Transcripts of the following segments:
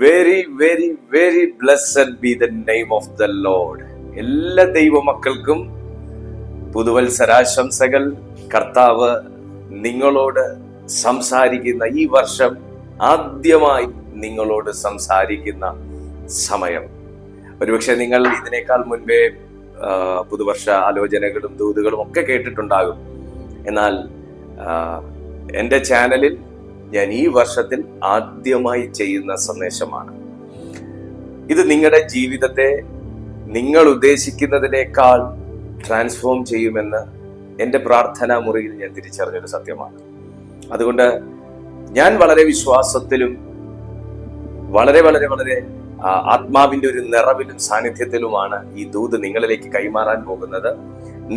Very very very blessed be the name of the Lord എല്ലാ ദൈവമക്കൾക്കും പുതുവത്സരാശംസകൾ. കർത്താവ് നിങ്ങളോട് സംസാരിക്കുന്ന ഈ വർഷം ആദ്യമായി നിങ്ങളോട് സംസാരിക്കുന്ന സമയം. ഒരുപക്ഷെ നിങ്ങൾ ഇതിനേക്കാൾ മുൻപേ പുതുവർഷ ആലോചനകളും ദൂതുകളും ഒക്കെ കേട്ടിട്ടുണ്ടാകും. എന്നാൽ എന്റെ ചാനലിൽ ഞാൻ ഈ വർഷത്തിൽ ആദ്യമായി ചെയ്യുന്ന സന്ദേശമാണ്. ഇത് നിങ്ങളുടെ ജീവിതത്തെ നിങ്ങൾ ഉദ്ദേശിക്കുന്നതിനേക്കാൾ ട്രാൻസ്ഫോം ചെയ്യുമെന്ന് എന്റെ പ്രാർത്ഥനാ മുറിയിൽ ഞാൻ തിരിച്ചറിഞ്ഞൊരു സത്യമാണ്. അതുകൊണ്ട് ഞാൻ വളരെ വിശ്വാസത്തിലും വളരെ വളരെ വളരെ ആത്മാവിന്റെ ഒരു നിറവിലും സാന്നിധ്യത്തിലുമാണ് ഈ ദൂത് നിങ്ങളിലേക്ക് കൈമാറാൻ പോകുന്നത്.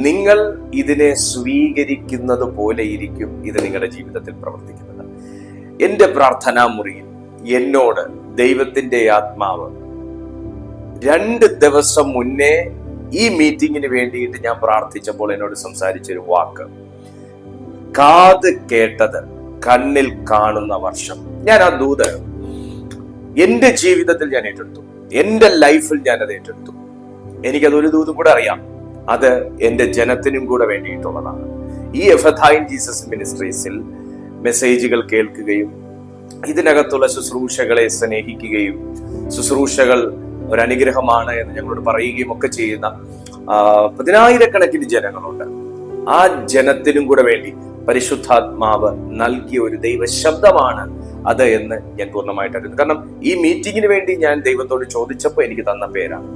നിങ്ങൾ ഇതിനെ സ്വീകരിക്കുന്നത് പോലെയിരിക്കും ഇത് നിങ്ങളുടെ ജീവിതത്തിൽ പ്രവർത്തിക്കുന്നത്. എന്റെ പ്രാർത്ഥനാ മുറിയിൽ എന്നോട് ദൈവത്തിന്റെ ആത്മാവ്. രണ്ട് ദിവസം മുന്നേ ഈ മീറ്റിങ്ങിന് വേണ്ടിയിട്ട് ഞാൻ പ്രാർത്ഥിച്ചപ്പോൾ എന്നോട് സംസാരിച്ചൊരു വാക്ക്. കാത് കേട്ടത് കണ്ണിൽ കാണുന്ന വർഷം. ഞാൻ ആ ദൂത് എന്റെ ജീവിതത്തിൽ ഞാൻ ഏറ്റെടുത്തു. എന്റെ ലൈഫിൽ ഞാൻ അത് ഏറ്റെടുത്തു. എനിക്കത് ഒരു ദൂതും കൂടെ അറിയാം. അത് എന്റെ ജനത്തിനും കൂടെ വേണ്ടിയിട്ടുള്ളതാണ്. ഈ എഫ് ജീസസ് മിനിസ്ട്രീസിൽ മെസ്സേജുകൾ കേൾക്കുകയും ഇതിനകത്തുള്ള ശുശ്രൂഷകളെ സ്നേഹിക്കുകയും ശുശ്രൂഷകൾ ഒരു അനുഗ്രഹമാണ് എന്ന് ഞങ്ങളോട് പറയുകയും ഒക്കെ ചെയ്യുന്ന പതിനായിരക്കണക്കിന് ജനങ്ങളുണ്ട്. ആ ജനത്തിനും കൂടെ വേണ്ടി പരിശുദ്ധാത്മാവ് നൽകിയ ഒരു ദൈവ ശബ്ദമാണ് അത് എന്ന് ഞാൻ പൂർണമായിട്ട് അറിയുന്നു. കാരണം ഈ മീറ്റിങ്ങിന് വേണ്ടി ഞാൻ ദൈവത്തോട് ചോദിച്ചപ്പോൾ എനിക്ക് തന്ന പേരാണ്.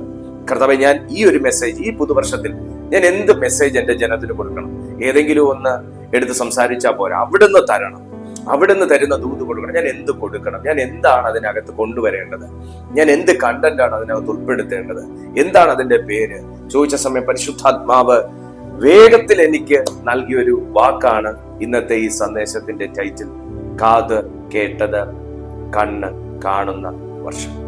കർത്താവ് ഞാൻ ഈ ഒരു മെസ്സേജ് ഈ പുതുവർഷത്തിൽ ഞാൻ എന്ത് മെസ്സേജ് എന്റെ ജനത്തിന് കൊടുക്കണം? ഏതെങ്കിലും ഒന്ന് എടുത്ത് സംസാരിച്ചാൽ പോരാ. അവിടുന്ന് തരണം. അവിടുന്ന് തരുന്ന ദൂത് കൊടുക്കണം. ഞാൻ എന്ത് കൊടുക്കണം? ഞാൻ എന്താണ് അതിനകത്ത് കൊണ്ടുവരേണ്ടത്? ഞാൻ എന്ത് കണ്ടന്റ് ആണ് അതിനകത്ത് ഉൾപ്പെടുത്തേണ്ടത്? എന്താണ് അതിന്റെ പേര്? ചോദിച്ച സമയം പരിശുദ്ധാത്മാവ് വേഗത്തിൽ എനിക്ക് നൽകിയൊരു വാക്കാണ് ഇന്നത്തെ ഈ സന്ദേശത്തിന്റെ ടൈറ്റിൽ കാത് കേട്ടത് കണ്ണ് കാണുന്ന വർഷം.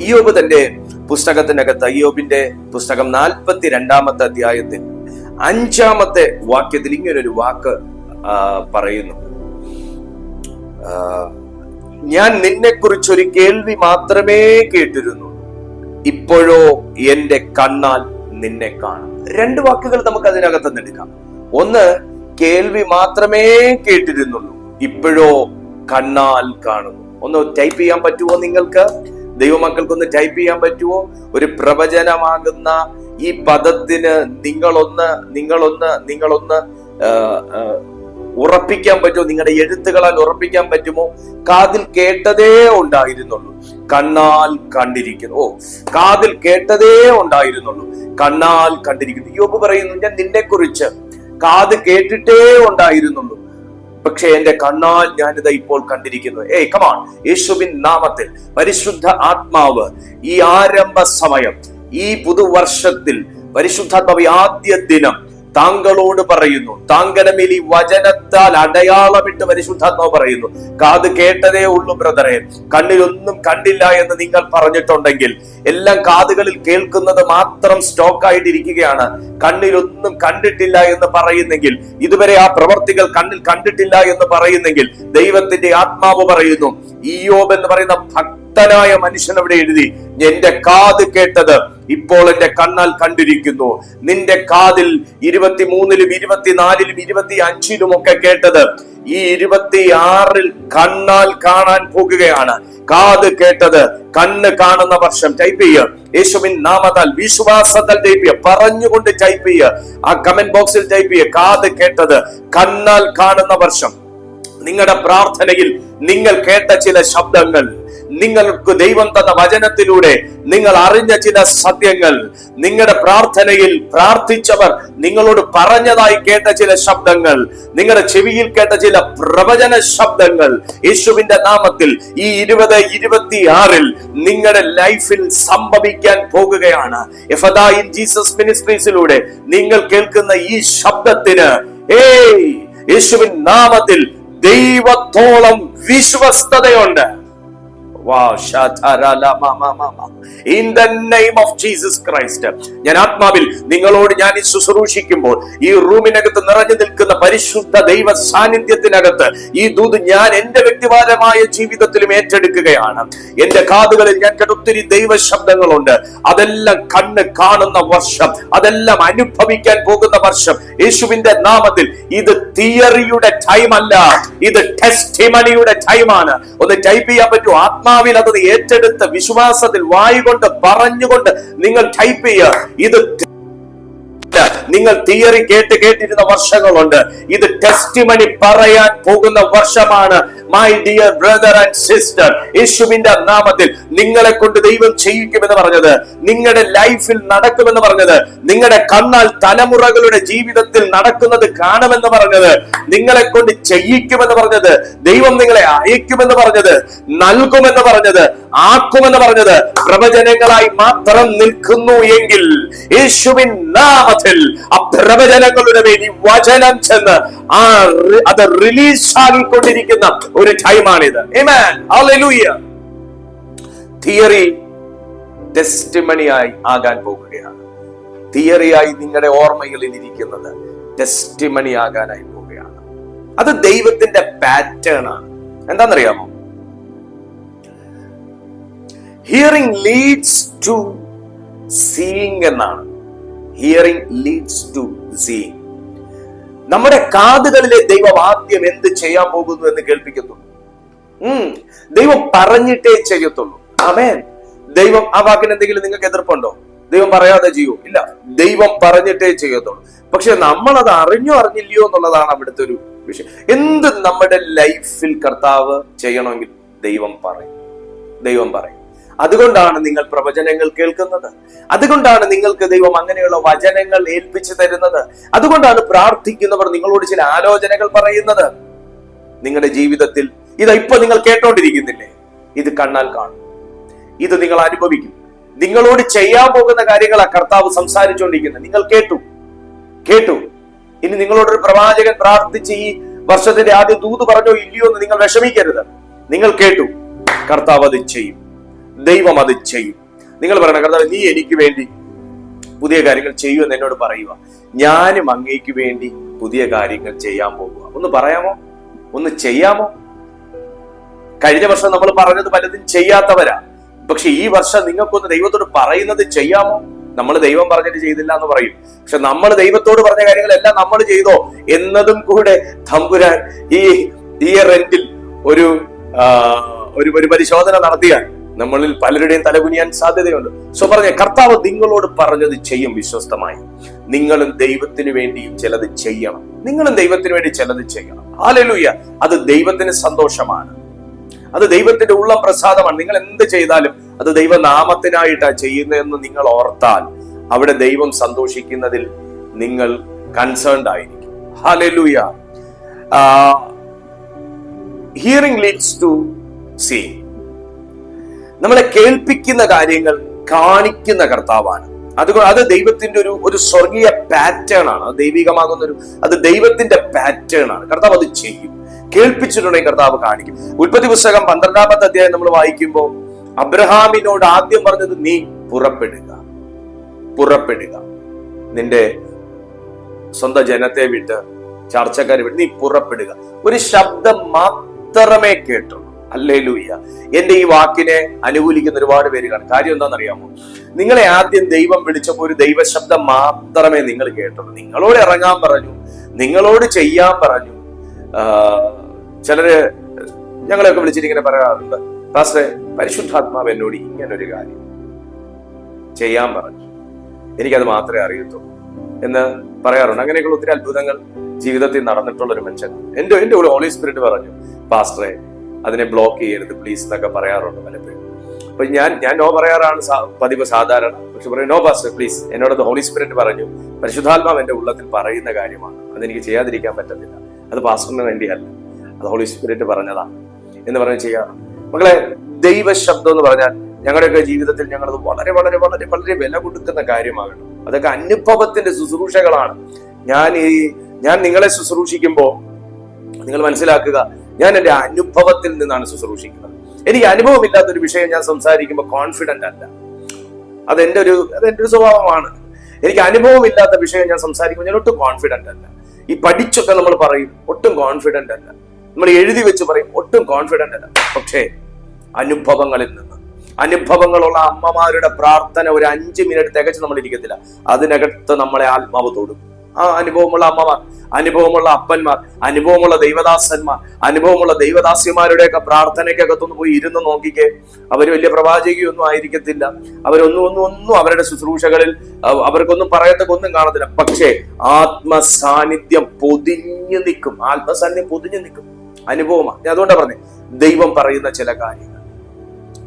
ഇയോബ് തന്റെ പുസ്തകത്തിനകത്ത് അയ്യോബിന്റെ പുസ്തകം നാൽപ്പത്തി രണ്ടാമത്തെ അധ്യായത്തിൽ അഞ്ചാമത്തെ വാക്യത്തിൽ ഇങ്ങനൊരു വാക്ക് പറയുന്നു. ഞാൻ നിന്നെ കുറിച്ചൊരു കേൾവി മാത്രമേ കേട്ടിരുന്നു. ഇപ്പോഴോ എന്റെ കണ്ണാൽ നിന്നെ കാണും. രണ്ട് വാക്കുകൾ നമുക്ക് അതിനകത്ത് നിന്നെടുക്കാം ഒന്ന് കേൾവി മാത്രമേ കേട്ടിരുന്നുള്ളൂ. ഇപ്പോഴോ കണ്ണാൽ കാണുന്നു. ഒന്ന് ടൈപ്പ് ചെയ്യാൻ പറ്റുമോ നിങ്ങൾക്ക്? ദൈവമക്കൾക്കൊന്ന് ടൈപ്പ് ചെയ്യാൻ പറ്റുമോ? ഒരു പ്രവചനമാകുന്ന ഈ പദത്തിന് നിങ്ങളൊന്ന് നിങ്ങളൊന്ന് നിങ്ങളൊന്ന് ഉറപ്പിക്കാൻ പറ്റുമോ? നിങ്ങളുടെ എഴുത്തുകളാൽ ഉറപ്പിക്കാൻ പറ്റുമോ? കാതിൽ കേട്ടതേ ഉണ്ടായിരുന്നുള്ളൂ. കണ്ണാൽ കണ്ടിരിക്കുന്നു. ഓ കാതിൽ കേട്ടതേ ഉണ്ടായിരുന്നുള്ളൂ. കണ്ണാൽ കണ്ടിരിക്കുന്നു. യോബ് പറയുന്നു ഞാൻ നിന്നെ കുറിച്ച് കാത് കേട്ടിട്ടേ ഉണ്ടായിരുന്നുള്ളൂ. പക്ഷെ എന്റെ കണ്ണാൽ ഞാനിത് ഇപ്പോൾ കണ്ടിരിക്കുന്നു. ഏയ് കമാൺ യേശുവിൻ നാമത്തിൽ പരിശുദ്ധ ആത്മാവ് ഈ ആരംഭ സമയം ഈ പുതുവർഷത്തിൽ പരിശുദ്ധാത്മാവ് ആദ്യ ദിനം താങ്കളോട് പറയുന്നു. താങ്കടമേൽ ഈ വചനത്താൽ അടയാളമിട്ട് പരിശുദ്ധാത്മാവ് പറയുന്നു. കാത് കേട്ടതേ ഉള്ളൂ ബ്രദറെ. കണ്ണിലൊന്നും കണ്ടില്ല എന്ന് നിങ്ങൾ പറഞ്ഞിട്ടുണ്ടെങ്കിൽ എല്ലാം കാതുകളിൽ കേൾക്കുന്നത് മാത്രം സ്റ്റോക്ക് ആയിട്ടിരിക്കുകയാണ് കണ്ണിലൊന്നും കണ്ടിട്ടില്ല എന്ന് പറയുന്നെങ്കിൽ ഇതുവരെ ആ പ്രവർത്തികൾ കണ്ണിൽ കണ്ടിട്ടില്ല എന്ന് പറയുന്നെങ്കിൽ ദൈവത്തിന്റെ ആത്മാവ് പറയുന്നു ഈയോബ് എന്ന് പറയുന്ന ഭക്തനായ മനുഷ്യൻ അവിടെ എഴുതി എന്റെ കാത് കേട്ടത് ഇപ്പോൾ എന്റെ കണ്ണാൽ കണ്ടിരിക്കുന്നു. നിന്റെ കാതിൽ ഇരുപത്തിമൂന്നിലും ഇരുപത്തിനാലിലും ഇരുപത്തി അഞ്ചിലും ഒക്കെ കേട്ടത് ഈ ഇരുപത്തി ആറിൽ കണ്ണാൽ കാണാൻ പോകുകയാണ്. കാത് കേട്ടത് കണ്ണ് കാണുന്ന വർഷം. ടൈപ്പ് ചെയ്യുക യേശുവിൻ നാമത്താൽ വിശ്വാസത്താൽ ടൈപ്പ് ചെയ്യുക പറഞ്ഞുകൊണ്ട് ടൈപ്പ് ചെയ്യുക ആ കമന്റ് ബോക്സിൽ ടൈപ്പ് ചെയ്യുക കാത് കേട്ടത് കണ്ണാൽ കാണുന്ന വർഷം. നിങ്ങളുടെ പ്രാർത്ഥനയിൽ നിങ്ങൾ കേട്ട ചില ശബ്ദങ്ങൾ നിങ്ങൾക്ക് ദൈവം തന്ന വചനത്തിലൂടെ നിങ്ങൾ അറിഞ്ഞ ചില സത്യങ്ങൾ നിങ്ങളുടെ പ്രാർത്ഥനയിൽ പ്രാർത്ഥിച്ചവർ നിങ്ങളോട് പറഞ്ഞതായി കേട്ട ചില ശബ്ദങ്ങൾ നിങ്ങളുടെ ചെവിയിൽ കേട്ട ചില പ്രവചന ശബ്ദങ്ങൾ യേശുവിന്റെ നാമത്തിൽ ഈ ഇരുപത് ഇരുപത്തി ആറിൽ നിങ്ങളുടെ ലൈഫിൽ സംഭവിക്കാൻ പോകുകയാണ്. എഫദായിൻ ജീസസ് മിനിസ്ട്രീസിലൂടെ നിങ്ങൾ കേൾക്കുന്ന ഈ ശബ്ദത്തിന് ഏയ് യേശുവിൻ നാമത്തിൽ ദൈവത്തോളം വിശ്വസ്തതയുണ്ട്. Mama. In the name of ഞാൻ ആത്മാവിൽ നിങ്ങളോട് ഞാൻ ഈ ശുശ്രൂഷിക്കുമ്പോൾ ഈ റൂമിനകത്ത് നിറഞ്ഞു നിൽക്കുന്ന പരിശുദ്ധ ദൈവ സാന്നിധ്യത്തിനകത്ത് ഈ ദൂത് ഞാൻ എന്റെ വ്യക്തിപരമായ ജീവിതത്തിലും ഏറ്റെടുക്കുകയാണ്. എന്റെ കാതുകളിൽ ഞാൻ കേട്ടൊത്തിരി ദൈവ ശബ്ദങ്ങളുണ്ട് അതെല്ലാം കണ്ണ് കാണുന്ന വർഷം അതെല്ലാം അനുഭവിക്കാൻ പോകുന്ന വർഷം. യേശുവിന്റെ നാമത്തിൽ ഇത് തിയറിയുടെ ടൈം അല്ല ഇത് ടെസ്റ്റിമണിയുടെ ടൈമാണ് ഒന്ന് ടൈപ്പ് ചെയ്യാൻ പറ്റുമോ? ആത്മാവിൽ അത് ഏറ്റെടുത്ത് വിശ്വാസത്തിൽ വായുകൊണ്ട് പറഞ്ഞുകൊണ്ട് നിങ്ങൾ ടൈപ്പ് ചെയ്യുക. ഇത് നിങ്ങൾ തിയറി കേട്ട് കേട്ടിരുന്ന വർഷങ്ങളുണ്ട്. ഇത് ടെസ്റ്റിമണി പറയാൻ പോകുന്ന വർഷമാണ്. My dear brother and sister യേശുവിന്റെ നാമത്തിൽ നിങ്ങളെ കൊണ്ട് ദൈവം ചെയ്യിക്കുമെന്ന് പറഞ്ഞത്. നിങ്ങളുടെ ലൈഫിൽ നടക്കുമെന്ന് പറഞ്ഞത്. നിങ്ങളുടെ കണ്ണാൽ തലമുറകളുടെ ജീവിതത്തിൽ നടക്കുന്നത് കാണുമെന്ന് പറഞ്ഞത്. നിങ്ങളെ കൊണ്ട് ചെയ്യിക്കുമെന്ന് പറഞ്ഞത്. ദൈവം നിങ്ങളെ അയക്കുമെന്ന് പറഞ്ഞത്. നൽകുമെന്ന് പറഞ്ഞത്. ആക്കുമെന്ന് പറഞ്ഞത്. പ്രവചനങ്ങളായി മാത്രം നിൽക്കുന്നു എങ്കിൽ യേശുവിൻ നാമത്തിൽ ആ പ്രവചനങ്ങളുടെ മേൽ ഈ വചനം ചെന്ന് ആ അത് റിലീസ് ആകിക്കൊണ്ടിരിക്കുന്ന ഒരു ടൈമാണിത്. തിയറി ടെസ്റ്റിമണിയായി ആകാൻ പോകുകയാണ്. തിയറിയായി നിങ്ങളുടെ ഓർമ്മകളിൽ ഇരിക്കുന്നത് ടെസ്റ്റിമണി ആകാനായി പോവുകയാണ് അത് ദൈവത്തിന്റെ പാറ്റേൺ ആണ്. എന്താണെന്നറിയാമോ? ഹിയറിംഗ് ലീഡ്സ് ടു സീയിങ് എന്നാണ്. ഹിയറിംഗ് ലീഡ്സ് ടു സീയിങ് നമ്മുടെ കാതുകളിലെ ദൈവം ആദ്യം എന്ത് ചെയ്യാൻ പോകുന്നു എന്ന് കേൾപ്പിക്കുന്നു. ദൈവം പറഞ്ഞിട്ടേ ചെയ്യത്തുള്ളൂ. അമേൻ ദൈവം ആ വാക്കിന് എന്തെങ്കിലും നിങ്ങൾക്ക് എതിർപ്പുണ്ടോ? ദൈവം പറയാതെ ചെയ്യൂ. ഇല്ല. ദൈവം പറഞ്ഞിട്ടേ ചെയ്യത്തുള്ളൂ. പക്ഷെ നമ്മൾ അത് അറിഞ്ഞോ അറിഞ്ഞില്ലയോ എന്നുള്ളതാണ് അവിടുത്തെ ഒരു വിഷയം. എന്ത് നമ്മുടെ ലൈഫിൽ കർത്താവ് ചെയ്യണമെങ്കിൽ ദൈവം പറയും. ദൈവം പറയും. അതുകൊണ്ടാണ് നിങ്ങൾ പ്രവചനങ്ങൾ കേൾക്കുന്നത്. അതുകൊണ്ടാണ് നിങ്ങൾക്ക് ദൈവം അങ്ങനെയുള്ള വചനങ്ങൾ ഏൽപ്പിച്ചു തരുന്നത്. അതുകൊണ്ടാണ് പ്രാർത്ഥിക്കുന്നവർ നിങ്ങളോട് ചില ആലോചനകൾ പറയുന്നത്. നിങ്ങളുടെ ജീവിതത്തിൽ ഇത് ഇപ്പൊ നിങ്ങൾ കേട്ടോണ്ടിരിക്കുന്നില്ലേ? ഇത് കണ്ണാൽ കാണും. ഇത് നിങ്ങൾ അനുഭവിക്കും. നിങ്ങളോട് ചെയ്യാൻ പോകുന്ന കാര്യങ്ങളാ കർത്താവ് സംസാരിച്ചുകൊണ്ടിരിക്കുന്നത് നിങ്ങൾ കേട്ടു. കേട്ടു. ഇനി നിങ്ങളോടൊരു പ്രവാചകൻ പ്രാർത്ഥിച്ച് ഈ വർഷത്തിന്റെ ആദ്യ ദൂത് പറഞ്ഞോ ഇല്ലയോ എന്ന് നിങ്ങൾ വിഷമിക്കരുത്. നിങ്ങൾ കേട്ടു. കർത്താവ് അത് ചെയ്യും. ദൈവം അത് ചെയ്യും. നിങ്ങൾ പറയണം കർത്താവ് നീ എനിക്ക് വേണ്ടി പുതിയ കാര്യങ്ങൾ ചെയ്യൂ എന്ന് എന്നോട് പറയുക. ഞാനും അങ്ങേക്ക് വേണ്ടി പുതിയ കാര്യങ്ങൾ ചെയ്യാൻ പോകുക. ഒന്ന് പറയാമോ? ഒന്ന് ചെയ്യാമോ? കഴിഞ്ഞ വർഷം നമ്മൾ പറഞ്ഞത് പലതും ചെയ്യാത്തവരാ. പക്ഷെ ഈ വർഷം നിങ്ങൾക്കൊന്ന് ദൈവത്തോട് പറയുന്നത് ചെയ്യാമോ? നമ്മൾ ദൈവം പറഞ്ഞിട്ട് ചെയ്തില്ല എന്ന് പറയും. പക്ഷെ നമ്മൾ ദൈവത്തോട് പറഞ്ഞ കാര്യങ്ങളെല്ലാം നമ്മൾ ചെയ്തോ എന്നതും കൂടെ തമ്പുരാൻ ഈ ഇയർ എൻഡിൽ ഒരു ഒരു പരിശോധന നടത്തിയാൽ നമ്മളിൽ പലരുടെയും തലകുനിയാൻ സാധ്യതയുണ്ട്. സോ പറഞ്ഞ കർത്താവ് നിങ്ങളോട് പറഞ്ഞത് ചെയ്യും വിശ്വസ്തമായി. നിങ്ങളും ദൈവത്തിന് വേണ്ടിയും ചിലത് ചെയ്യണം. നിങ്ങളും ദൈവത്തിന് വേണ്ടി ചിലത് ചെയ്യണം. ആലലൂയ അത് ദൈവത്തിന് സന്തോഷമാണ്. അത് ദൈവത്തിന്റെ ഉള്ള പ്രസാദമാണ്. നിങ്ങൾ എന്ത് ചെയ്താലും അത് ദൈവനാമത്തിനായിട്ടാണ് ചെയ്യുന്നതെന്ന് നിങ്ങൾ ഓർത്താൽ അവിടെ ദൈവം സന്തോഷിക്കുന്നതിൽ നിങ്ങൾ കൺസേൺഡ് ആയിരിക്കും. Hallelujah hearing leads to seeing നമ്മളെ കേൾപ്പിക്കുന്ന കാര്യങ്ങൾ കാണിക്കുന്ന കർത്താവാണ്. അതുകൊണ്ട് അത് ദൈവത്തിന്റെ ഒരു ഒരു സ്വർഗീയ പാറ്റേൺ ആണ്. ദൈവികമാകുന്ന ഒരു അത് ദൈവത്തിന്റെ പാറ്റേൺ ആണ്. കർത്താവ് അത് ചെയ്യും. കേൾപ്പിച്ചിട്ടുണ്ടെങ്കിൽ കർത്താവ് കാണിക്കും. ഉൽപ്പത്തി പുസ്തകം പന്ത്രണ്ടാമത്തെ അധ്യായം നമ്മൾ വായിക്കുമ്പോൾ അബ്രഹാമിനോട് ആദ്യം പറഞ്ഞത് നീ പുറപ്പെടുക. പുറപ്പെടുക. നിന്റെ സ്വന്തം ജനത്തെ വിട്ട് ചർച്ചക്കാരെ വിട്ട് നീ പുറപ്പെടുക. ഒരു ശബ്ദം മാത്രമേ കേട്ടുള്ളൂ. അല്ലേ ലൂയ്യ എന്റെ ഈ വാക്കിനെ അനുകൂലിക്കുന്ന ഒരുപാട് പേര് കാണും. കാര്യം എന്താണെന്നറിയാമോ? നിങ്ങളെ ആദ്യം ദൈവം വിളിച്ചപ്പോൾ ഒരു ദൈവശബ്ദം മാത്രമേ നിങ്ങൾ കേട്ടുള്ളൂ. നിങ്ങളോട് ഇറങ്ങാൻ പറഞ്ഞു നിങ്ങളോട് ചെയ്യാൻ പറഞ്ഞു. ചിലര് ഞങ്ങളെയൊക്കെ വിളിച്ചിട്ട് ഇങ്ങനെ പറയാറുണ്ട് പാസ്റ്ററെ പരിശുദ്ധാത്മാവ് എന്നോട് ഇങ്ങനൊരു കാര്യം ചെയ്യാൻ പറഞ്ഞു. എനിക്കത് മാത്രമേ അറിയത്തുള്ളൂ. എന്ന് പറയാറുണ്ട്. അങ്ങനെയൊക്കെയുള്ള ഒത്തിരി അത്ഭുതങ്ങൾ ജീവിതത്തിൽ നടന്നിട്ടുള്ള ഒരു മനുഷ്യൻ എന്റെ എന്റെ ഒരു ഹോളി സ്പിരിറ്റ് പറഞ്ഞു പാസ്റ്ററെ അതിനെ ബ്ലോക്ക് ചെയ്യരുത് പ്ലീസ് എന്നൊക്കെ പറയാറുണ്ട് പലപ്പോഴും. അപ്പൊ ഞാൻ ഞാൻ നോ പറയാറാണ് പതിവ് സാധാരണ. പക്ഷെ പറയും നോ പാസ്റ്റർ പ്ലീസ് എന്നോട് ഹോളി സ്പിരിറ്റ് പറഞ്ഞു പരിശുദ്ധാത്മാവ് എന്റെ ഉള്ളത്തിൽ പറയുന്ന കാര്യമാണ്. അതെനിക്ക് ചെയ്യാതിരിക്കാൻ പറ്റത്തില്ല. അത് പാസ്റ്ററിന് വേണ്ടിയല്ല. അത് ഹോളി സ്പിരിറ്റ് പറഞ്ഞതാണ്. എന്ന് പറഞ്ഞ് ചെയ്യാറുണ്ട്. മക്കളെ ദൈവശബ്ദം എന്ന് പറഞ്ഞാൽ ഞങ്ങളുടെയൊക്കെ ജീവിതത്തിൽ ഞങ്ങളത് വളരെ വളരെ വളരെ വളരെ വില കൊടുക്കുന്ന കാര്യമാകണം അതൊക്കെ അനുഭവത്തിന്റെ ശുശ്രൂഷകളാണ്. ഞാൻ ഈ ഞാൻ നിങ്ങളെ ശുശ്രൂഷിക്കുമ്പോൾ നിങ്ങൾ മനസ്സിലാക്കുക ഞാൻ എന്റെ അനുഭവത്തിൽ നിന്നാണ് ശുശ്രൂഷിക്കുന്നത്. എനിക്ക് അനുഭവമില്ലാത്ത ഒരു വിഷയം ഞാൻ സംസാരിക്കുമ്പോൾ കോൺഫിഡന്റ് അല്ല. അതെന്റെ ഒരു അതെന്റെ ഒരു സ്വഭാവമാണ്. എനിക്ക് അനുഭവമില്ലാത്ത വിഷയം ഞാൻ സംസാരിക്കുമ്പോൾ ഞാൻ ഒട്ടും കോൺഫിഡന്റ് അല്ല. ഈ പഠിച്ചൊക്കെ നമ്മൾ പറയും ഒട്ടും കോൺഫിഡന്റ് അല്ല. നമ്മൾ എഴുതി വെച്ച് പറയും ഒട്ടും കോൺഫിഡന്റ് അല്ല. പക്ഷേ അനുഭവങ്ങളിൽ നിന്ന് അനുഭവങ്ങളുള്ള അമ്മമാരുടെ പ്രാർത്ഥന ഒരു അഞ്ച് മിനിറ്റ് തികച്ച് നമ്മൾ ഇരിക്കത്തില്ല. അതിനകത്ത് നമ്മളെ ആത്മാവ് തൊടും. ആ അനുഭവമുള്ള അമ്മമാർ അനുഭവമുള്ള അപ്പന്മാർ അനുഭവമുള്ള ദൈവദാസന്മാർ അനുഭവമുള്ള ദൈവദാസിമാരുടെയൊക്കെ പ്രാർത്ഥനയ്ക്കകത്തൊന്ന് പോയി ഇരുന്ന് നോക്കിക്കേ. അവർ വലിയ പ്രവാചകിയൊന്നും ആയിരിക്കത്തില്ല. അവരൊന്നും ഒന്നും ഒന്നും അവരുടെ ശുശ്രൂഷകളിൽ അവർക്കൊന്നും പറയത്തക്ക ഒന്നും കാണത്തില്ല. പക്ഷേ ആത്മസാന്നിധ്യം പൊതിഞ്ഞു നിൽക്കും. ആത്മസാന്നിധ്യം പൊതിഞ്ഞു നിൽക്കും. അനുഭവമാണ്. ഞാൻ അതുകൊണ്ടാണ് പറഞ്ഞത് ദൈവം പറയുന്ന ചില കാര്യങ്ങൾ.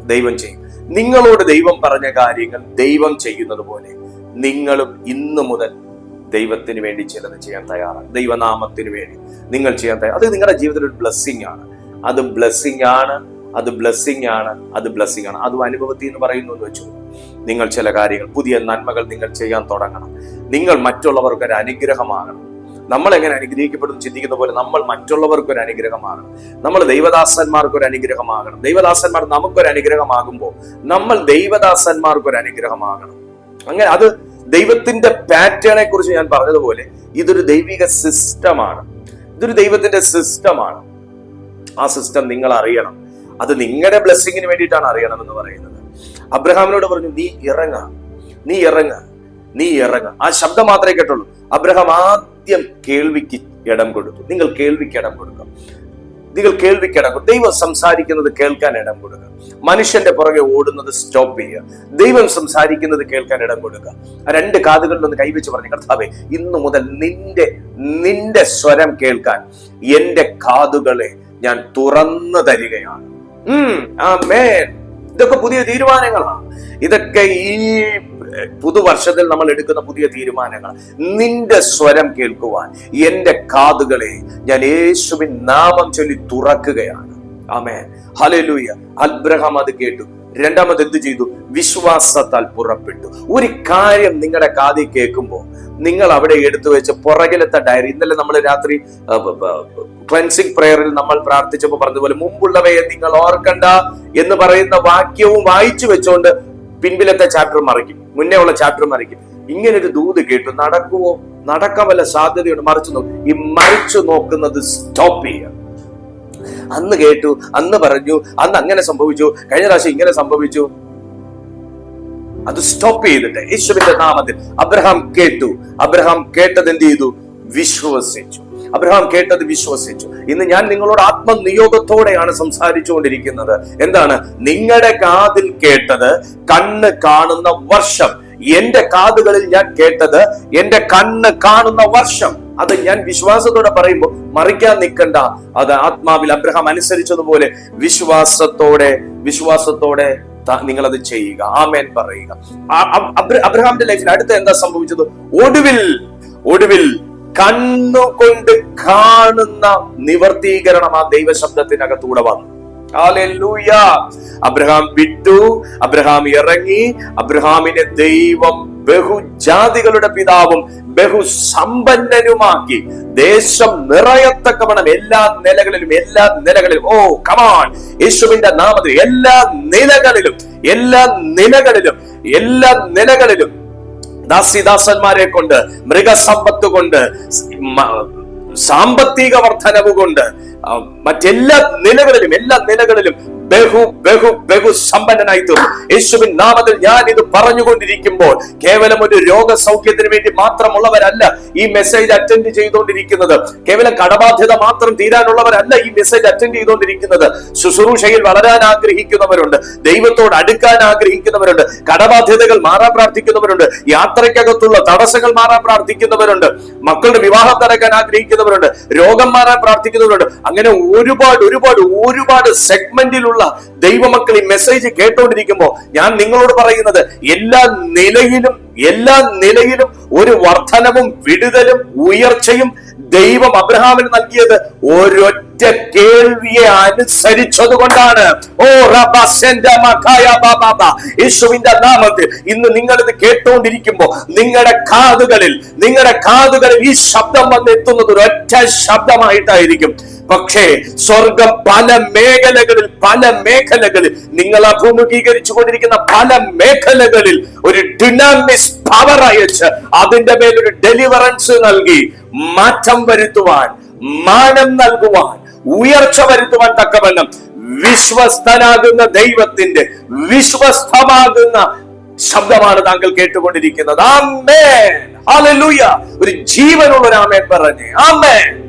ദൈവം ചെയ്യും. നിങ്ങളോട് ദൈവം പറഞ്ഞ കാര്യങ്ങൾ ദൈവം ചെയ്യുന്നത് പോലെ നിങ്ങളും ഇന്നു മുതൽ ദൈവത്തിന് വേണ്ടി ചിലത് ചെയ്യാൻ തയ്യാറാണ്. ദൈവനാമത്തിന് വേണ്ടി നിങ്ങൾ ചെയ്യാൻ തയ്യാർ അത് നിങ്ങളുടെ ജീവിതത്തിൽ ഒരു ബ്ലെസ്സിങ് ആണ്. അത് ബ്ലെസ്സിങ് ആണ് അത് ബ്ലെസ്സിങ് ആണ് അത് ബ്ലെസ്സിങ് ആണ്. അതും അനുഭവത്തിൽ എന്ന് പറയുന്നു എന്ന് വെച്ചു. നിങ്ങൾ ചില കാര്യങ്ങൾ പുതിയ നന്മകൾ നിങ്ങൾ ചെയ്യാൻ തുടങ്ങണം. നിങ്ങൾ മറ്റുള്ളവർക്ക് ഒരു അനുഗ്രഹമാകണം. നമ്മൾ എങ്ങനെ അനുഗ്രഹിക്കപ്പെടുന്നു ചിന്തിക്കുന്ന പോലെ നമ്മൾ മറ്റുള്ളവർക്ക് ഒരു അനുഗ്രഹമാകണം. നമ്മൾ ദൈവദാസന്മാർക്ക് ഒരു അനുഗ്രഹമാകണം. ദൈവദാസന്മാർ നമുക്കൊരു അനുഗ്രഹമാകുമ്പോൾ നമ്മൾ ദൈവദാസന്മാർക്ക് ഒരു അനുഗ്രഹമാകണം. അങ്ങനെ അത് ദൈവത്തിന്റെ പാറ്റേണെ കുറിച്ച് ഞാൻ പറഞ്ഞതുപോലെ ഇതൊരു ദൈവിക സിസ്റ്റമാണ് ഇതൊരു ദൈവത്തിന്റെ സിസ്റ്റമാണ് ആ സിസ്റ്റം നിങ്ങൾ അറിയണം. അത് നിങ്ങളുടെ ബ്ലെസ്സിങ്ങിന് വേണ്ടിയിട്ടാണ് അറിയണം എന്ന് പറയുന്നത്. അബ്രഹാമിനോട് പറഞ്ഞു നീ ഇറങ്ങ. നീ ഇറങ്ങ. നീ ഇറങ്ങ. ആ ശബ്ദം മാത്രമേ കേട്ടുള്ളൂ. അബ്രഹാം ആദ്യം കേൾവിക്ക് ഇടം കൊടുത്തു. നിങ്ങൾ കേൾവിക്ക് ഇടം കൊടുക്കുക. നിങ്ങൾ കേൾവിക്ക് ഇടം കൊടുക്കുക ദൈവം സംസാരിക്കുന്നത് കേൾക്കാൻ ഇടം കൊടുക്കുക. മനുഷ്യന്റെ പുറകെ ഓടുന്നത് സ്റ്റോപ്പ് ചെയ്യുക. ദൈവം സംസാരിക്കുന്നത് കേൾക്കാൻ ഇടം കൊടുക്കുക. ആ രണ്ട് കാതുകളിൽ ഒന്ന് കൈവച്ച് പറഞ്ഞു കർത്താവേ ഇന്നു മുതൽ നിന്റെ നിന്റെ സ്വരം കേൾക്കാൻ എന്റെ കാതുകളെ ഞാൻ തുറന്നു തരികയാണ്. ഉം, ആമേൻ. ഇതൊക്കെ പുതിയ തീരുമാനങ്ങളാണ്. ഇതൊക്കെ ഈ പുതുവർഷത്തിൽ നമ്മൾ എടുക്കുന്ന പുതിയ തീരുമാനങ്ങൾ നിന്റെ സ്വരം കേൾക്കുവാൻ എന്റെ കാതുകളെ ഞാൻ യേശുവിൻ നാമം ചൊല്ലി തുറക്കുകയാണ്. ആമേ ഹലലൂയ അബ്രഹാം അത് കേട്ടു. രണ്ടാമത് എന്ത് ചെയ്തു? വിശ്വാസത്താൽ പുറപ്പെട്ടു. ഒരു കാര്യം നിങ്ങളുടെ കാതി കേൾക്കുമ്പോൾ നിങ്ങൾ അവിടെ എടുത്തു വെച്ച് പുറകിലത്തെ ഡയറി ഇന്നലെ നമ്മൾ രാത്രി ക്ലൻസിങ് പ്രയറിൽ നമ്മൾ പ്രാർത്ഥിച്ചപ്പോൾ പറഞ്ഞതുപോലെ മുമ്പുള്ളവയെ നിങ്ങൾ ഓർക്കണ്ട എന്ന് പറയുന്ന വാക്യവും വായിച്ചു വെച്ചുകൊണ്ട് പിൻപിലത്തെ ചാപ്റ്റർ മറിക്കും. മുന്നേ ഉള്ള ചാപ്റ്റർ മറിക്കും. ഇങ്ങനെ ഒരു ദൂത് കേട്ടു നടക്കുവോ? നടക്കാൻ വല്ല സാധ്യതയുണ്ട്. മറിച്ചു നോക്കും. ഈ മറിച്ചു നോക്കുന്നത് സ്റ്റോപ്പ് ചെയ്യുക അന്ന് കേട്ടു അന്ന് പറഞ്ഞു അന്ന് അങ്ങനെ സംഭവിച്ചു. കഴിഞ്ഞ പ്രാവശ്യം ഇങ്ങനെ സംഭവിച്ചു. അത് സ്റ്റോപ്പ് ചെയ്തിട്ട്. യേശുവിന്റെ നാമത്തിൽ അബ്രഹാം കേട്ടു. അബ്രഹാം കേട്ടത് എന്ത് ചെയ്തു? വിശ്വസിച്ചു. അബ്രഹാം കേട്ടത് വിശ്വസിച്ചു. ഇന്ന് ഞാൻ നിങ്ങളോട് ആത്മനിയോഗത്തോടെയാണ് സംസാരിച്ചുകൊണ്ടിരിക്കുന്നത്. എന്താണ്? നിങ്ങളുടെ കാതിൽ കേട്ടത് കണ്ണ് കാണുന്ന വർഷം. എന്റെ കാതുകളിൽ ഞാൻ കേട്ടത് എന്റെ കണ്ണ് കാണുന്ന വർഷം. അത് ഞാൻ വിശ്വാസത്തോടെ പറയുമ്പോൾ മറിക്കാൻ നിൽക്കണ്ട. അത് ആത്മാവിൽ അബ്രഹാം അനുസരിച്ചതുപോലെ വിശ്വാസത്തോടെ വിശ്വാസത്തോടെ നിങ്ങൾ അത് ചെയ്യുക. ആമേൻ പറയുക. അബ്രഹാമിന്റെ ലൈഫിൽ അടുത്ത എന്താ സംഭവിച്ചത്? ഒടുവിൽ ഒടുവിൽ കണ്ണുകൊണ്ട് കാണുന്ന നിവർത്തീകരണം ആ ദൈവശബ്ദത്തിനകത്തൂടെ വന്നു. അബ്രഹാം വിട്ടു അബ്രഹാം ഇറങ്ങി അബ്രഹാമിനെ ദൈവം ബഹുജാതികളുടെ പിതാവും ബഹുസമ്പന്നനുമാക്കി. ദേശം നിറയത്തക്കവണ്ണം എല്ലാ നിലകളിലും എല്ലാ നിലകളിലും ഓ കമാൺ യേശുവിന്റെ നാമത്തിൽ എല്ലാ നിലകളിലും എല്ലാ നിലകളിലും എല്ലാ നിലകളിലും ദാസിദാസന്മാരെ കൊണ്ട് മൃഗസമ്പത്ത് കൊണ്ട് സാമ്പത്തിക വർധനവ് കൊണ്ട് മറ്റെല്ലാ നിലകളിലും എല്ലാ നിലകളിലും ബഹു ബഹു ബഹു സമ്പന്നനായി തീർന്നു. യേശുവിൻ നാമത്തിൽ ഞാൻ ഇത് പറഞ്ഞുകൊണ്ടിരിക്കുമ്പോൾ കേവലം ഒരു രോഗസൗഖ്യത്തിന് വേണ്ടി മാത്രമുള്ളവരല്ല ഈ മെസ്സേജ് അറ്റൻഡ് ചെയ്തുകൊണ്ടിരിക്കുന്നത്. കേവലം കടബാധ്യത മാത്രം തീരാനുള്ളവരല്ല ഈ മെസ്സേജ് അറ്റൻഡ് ചെയ്തുകൊണ്ടിരിക്കുന്നത്. ശുശ്രൂഷയിൽ വളരാൻ ആഗ്രഹിക്കുന്നവരുണ്ട്. ദൈവത്തോട് അടുക്കാൻ ആഗ്രഹിക്കുന്നവരുണ്ട്. കടബാധ്യതകൾ മാറാൻ പ്രാർത്ഥിക്കുന്നവരുണ്ട്. യാത്രയ്ക്കകത്തുള്ള തടസ്സങ്ങൾ മാറാൻ പ്രാർത്ഥിക്കുന്നവരുണ്ട്. മക്കളുടെ വിവാഹം നടക്കാൻ ആഗ്രഹിക്കുന്നവരുണ്ട്. രോഗം മാറാൻ പ്രാർത്ഥിക്കുന്നവരുണ്ട്. അങ്ങനെ ഒരുപാട് ഒരുപാട് ഒരുപാട് സെഗ്മെന്റിലുള്ള ദൈവമക്കൾ ഈ മെസ്സേജ് കേട്ടോണ്ടിരിക്കുമ്പോൾ ഞാൻ നിങ്ങളോട് പറയുന്നത് എല്ലാ നിലയിലും എല്ലാ നിലയിലും ഒരു വർധനവും വിടുതലും ഉയർച്ചയും ദൈവം അബ്രഹാമിന് നൽകിയത് ഒരൊറ്റ കേൾവിയെ അനുസരിച്ചത് കൊണ്ടാണ് ഓ. യേശുവിന്റെ നാമത്തിൽ ഇന്ന് നിങ്ങൾ ഇത് കേട്ടുകൊണ്ടിരിക്കുമ്പോൾ നിങ്ങളുടെ കാതുകളിൽ നിങ്ങളുടെ കാതുകളിൽ ഈ ശബ്ദം വന്നെത്തുന്നത് ഒരൊറ്റ ശബ്ദമായിട്ടായിരിക്കും പക്ഷേ സ്വർഗം പല മേഖലകളിൽ പല മേഖലകളിൽ നിങ്ങൾ അഭിമുഖീകരിച്ചു കൊണ്ടിരിക്കുന്ന പല മേഖലകളിൽ ഒരു ഡിനാമിസ് പവർ അയച്ച് അതിന്റെ മേലൊരു ഡെലിവറൻസ് നൽകി മാറ്റം വരുത്തുവാൻ മാനം നൽകുവാൻ ഉയർച്ച വരുത്തുവാൻ തക്കവണ്ണം വിശ്വസ്തനാകുന്ന ദൈവത്തിന്റെ വിശ്വസ്തമാകുന്ന ശബ്ദമാണ് താങ്കൾ കേട്ടുകൊണ്ടിരിക്കുന്നത്. ഹല്ലേലൂയ. ഒരു ജീവനുള്ള ഒരു ആമേൻ പറഞ്ഞേ. ആമേൻ.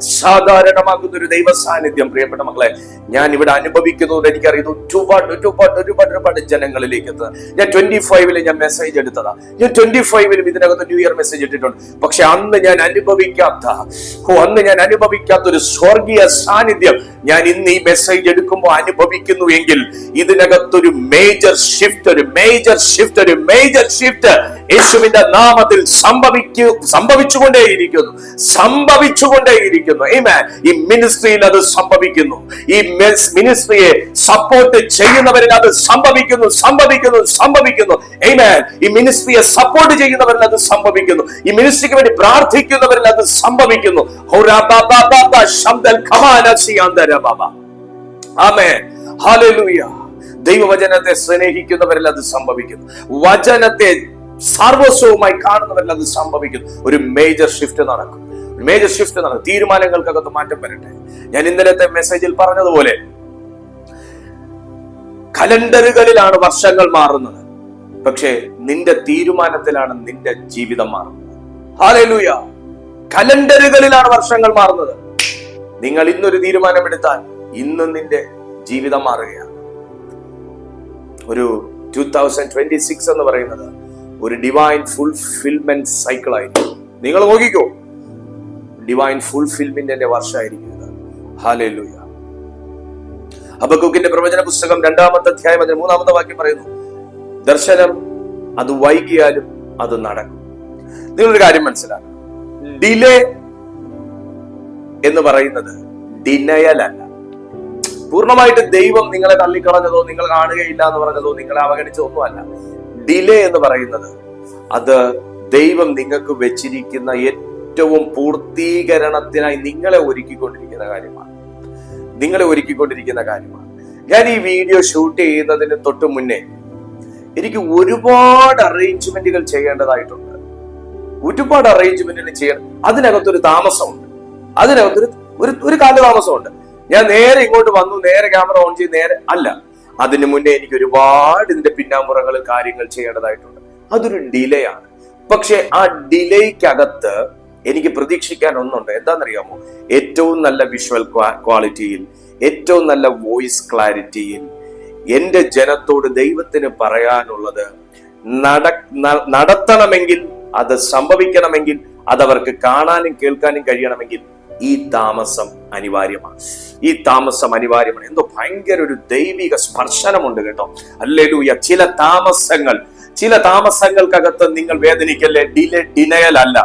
അസാധാരണമാകുന്ന ഒരു ദൈവ സാന്നിധ്യം പ്രിയപ്പെട്ട മക്കളെ ഞാൻ ഇവിടെ അനുഭവിക്കുന്നതുകൊണ്ട് എനിക്കറിയുന്നു ഒരുപാട് ഒരുപാട് ഒരുപാട് ഒരുപാട് ജനങ്ങളിലേക്ക് എത്തുന്നത് ഞാൻ ട്വന്റി ഫൈവിൽ ഞാൻ മെസ്സേജ് എടുത്തതാ. ഞാൻ ട്വന്റി ഫൈവിലും ഇതിനകത്ത് ന്യൂ ഇയർ മെസ്സേജ് ഇട്ടിട്ടുണ്ട്. പക്ഷെ അന്ന് ഞാൻ അനുഭവിക്കാത്ത ഓ അന്ന് ഞാൻ അനുഭവിക്കാത്ത ഒരു സ്വർഗീയ സാന്നിധ്യം ഞാൻ ഇന്ന് ഈ മെസ്സേജ് എടുക്കുമ്പോൾ അനുഭവിക്കുന്നു എങ്കിൽ ഇതിനകത്തൊരു മേജർ ഷിഫ്റ്റ് ഒരു മേജർ ഷിഫ്റ്റ് ഒരു മേജർ ഷിഫ്റ്റ് യേശുവിന്റെ നാമത്തിൽ സംഭവിക്കു സംഭവിച്ചുകൊണ്ടേയിരിക്കുന്നു. സംഭവിച്ചുകൊണ്ടേയിരിക്കുന്നു. Amen. ഈ മിനിസ്ട്രിയിൽ അത് സംഭവിക്കുന്നു. ഈ മിനിസ്ട്രിയെ സപ്പോർട്ട് ചെയ്യുന്നവരിൽ അത് സംഭവിക്കുന്നു സംഭവിക്കുന്നു സംഭവിക്കുന്നു. Amen. ഈ മിനിസ്ട്രിയെ സപ്പോർട്ട് ചെയ്യുന്നവരിൽ അത് സംഭവിക്കുന്നു. ഈ മിനിസ്ട്രിക്ക് വേണ്ടി പ്രാർത്ഥിക്കുന്നവരിൽ അത് സംഭവിക്കുന്നു. ആമേൻ ദൈവവചനത്തെ സ്നേഹിക്കുന്നവരിൽ അത് സംഭവിക്കുന്നു. വചനത്തെ സർവസ്വവുമായി കാണുന്നവരിൽ അത് സംഭവിക്കുന്നു. ഒരു മേജർ ഷിഫ്റ്റ് നടക്കും. മേജർ ഷിഫ്റ്റ് നടക്കും. തീരുമാനങ്ങൾക്കകത്ത് മാറ്റം വരട്ടെ. ഞാൻ ഇന്നലത്തെ മെസ്സേജിൽ പറഞ്ഞതുപോലെ കലണ്ടറുകളിലാണ് വർഷങ്ങൾ മാറുന്നത്. പക്ഷേ നിന്റെ തീരുമാനത്തിലാണ് നിന്റെ ജീവിതം മാറുന്നത്. കലണ്ടറുകളിലാണ് വർഷങ്ങൾ മാറുന്നത്. നിങ്ങൾ ഇന്നൊരു തീരുമാനമെടുത്താൽ ഇന്ന് നിന്റെ ജീവിതം മാറുകയാണ്. ഒരു ടൂ തൗസൻഡ് ട്വന്റി സിക്സ് എന്ന് പറയുന്നത് ഒരു ഡിവൈൻ ഫുൾഫിൽമെന്റ് സൈക്കിൾ ആയിരിക്കും. നിങ്ങൾ നോക്കിക്കോ. ഡിവൈൻ ഫുൾഫിൽമെന്റിന്റെ വർഷമായിരിക്കും ഇത്. ഹാലേലൂയ പ്രവചന പുസ്തകം രണ്ടാമത്തെ അധ്യായം അതിന് മൂന്നാമത്തെ വാക്യം പറയുന്നു. ദർശനം അത് വൈകിയാലും അത് നടക്കും. നിങ്ങളൊരു കാര്യം മനസ്സിലാക്കുക ഡിലേ എന്ന് പറയുന്നത് ഡിനയലല്ല പൂർണമായിട്ട് ദൈവം നിങ്ങളെ തള്ളിക്കളഞ്ഞതോ നിങ്ങൾ കാണുകയില്ല എന്ന് പറഞ്ഞതോ നിങ്ങളെ അവഗണിച്ചതോ ഒന്നുമല്ല ഡിലേ എന്ന് പറയുന്നത്. അത് ദൈവം നിങ്ങൾക്ക് വെച്ചിരിക്കുന്ന ഏറ്റവും പൂർത്തീകരണത്തിനായി നിങ്ങളെ ഒരുക്കിക്കൊണ്ടിരിക്കുന്ന കാര്യമാണ്. നിങ്ങളെ ഒരുക്കിക്കൊണ്ടിരിക്കുന്ന കാര്യമാണ്. ഞാൻ ഈ വീഡിയോ ഷൂട്ട് ചെയ്യുന്നതിന് തൊട്ട് മുന്നേ എനിക്ക് ഒരുപാട് അറേഞ്ച്മെന്റുകൾ ചെയ്യേണ്ടതായിട്ടുണ്ട്. ഒരുപാട് അറേഞ്ച്മെന്റുകൾ ചെയ്യണം അതിനകത്തൊരു താമസമുണ്ട്. അതിനകത്തൊരു ഒരു ഒരു കാലതാമസമുണ്ട്. ഞാൻ നേരെ ഇങ്ങോട്ട് വന്നു നേരെ ക്യാമറ ഓൺ ചെയ്ത് നേരെ അല്ല. അതിനു മുന്നേ എനിക്ക് ഒരുപാട് ഇതിന്റെ പിന്നാമ്പുറങ്ങളിൽ കാര്യങ്ങൾ ചെയ്യേണ്ടതായിട്ടുണ്ട്. അതൊരു ഡിലേ ആണ് പക്ഷെ ആ ഡിലേക്കകത്ത് എനിക്ക് പ്രതീക്ഷിക്കാൻ ഒന്നുണ്ട്. എന്താണെന്നറിയാമോ? ഏറ്റവും നല്ല വിഷ്വൽ ക്വാളിറ്റിയിൽ ഏറ്റവും നല്ല വോയിസ് ക്ലാരിറ്റിയിൽ എന്റെ ജനത്തോട് ദൈവത്തിന് പറയാനുള്ളത് നട നടത്തണമെങ്കിൽ അത് സംഭവിക്കണമെങ്കിൽ അതവർക്ക് കാണാനും കേൾക്കാനും കഴിയണമെങ്കിൽ ഈ താമസം അനിവാര്യമാണ്. ഈ താമസം അനിവാര്യമാണ്. എന്തോ ഭയങ്കര ഒരു ദൈവിക സ്പർശനമുണ്ട് കേട്ടോ. അല്ലേലൂയ. ചില താമസങ്ങൾ ചില താമസങ്ങൾക്കകത്ത് നിങ്ങൾ വേദനിക്കല്ലേ? ഡിലെ ഡിനയൽ അല്ല.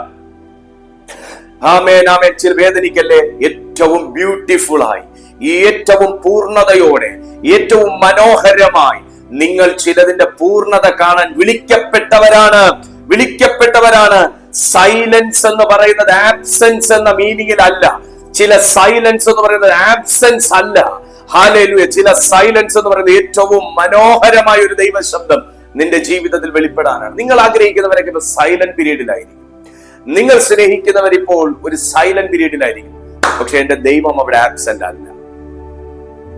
ആമേൻ ചില വേദനിക്കല്ലേ? ഏറ്റവും ബ്യൂട്ടിഫുൾ ആയി ഏറ്റവും പൂർണതയോടെ ഏറ്റവും മനോഹരമായി നിങ്ങൾ ചിലതിന്റെ പൂർണത കാണാൻ വിളിക്കപ്പെട്ടവരാണ്. വിളിക്കപ്പെട്ടവരാണ്. സൈലൻസ് എന്ന് പറയുന്നത് ആബ്സെൻസ് എന്ന മീനിങ്ങിൽ അല്ല. ചില സൈലൻസ് എന്ന് പറയുന്നത് ആബ്സെൻസ് അല്ല. ഹാലേലുയ ചില സൈലൻസ് എന്ന് പറയുന്നത് ഏറ്റവും മനോഹരമായ ഒരു ദൈവ ശബ്ദം നിന്റെ ജീവിതത്തിൽ വെളിപ്പെടാനാണ്. നിങ്ങൾ ആഗ്രഹിക്കുന്നവരൊക്കെ ഇപ്പൊ സൈലന്റ് പീരീഡിലായിരിക്കും നിങ്ങൾ സ്നേഹിക്കുന്നവർ ഇപ്പോൾ ഒരു സൈലന്റ് പീരീഡിലായിരിക്കും പക്ഷെ എന്റെ ദൈവം അവിടെ ആബ്സെന്റ് അല്ല.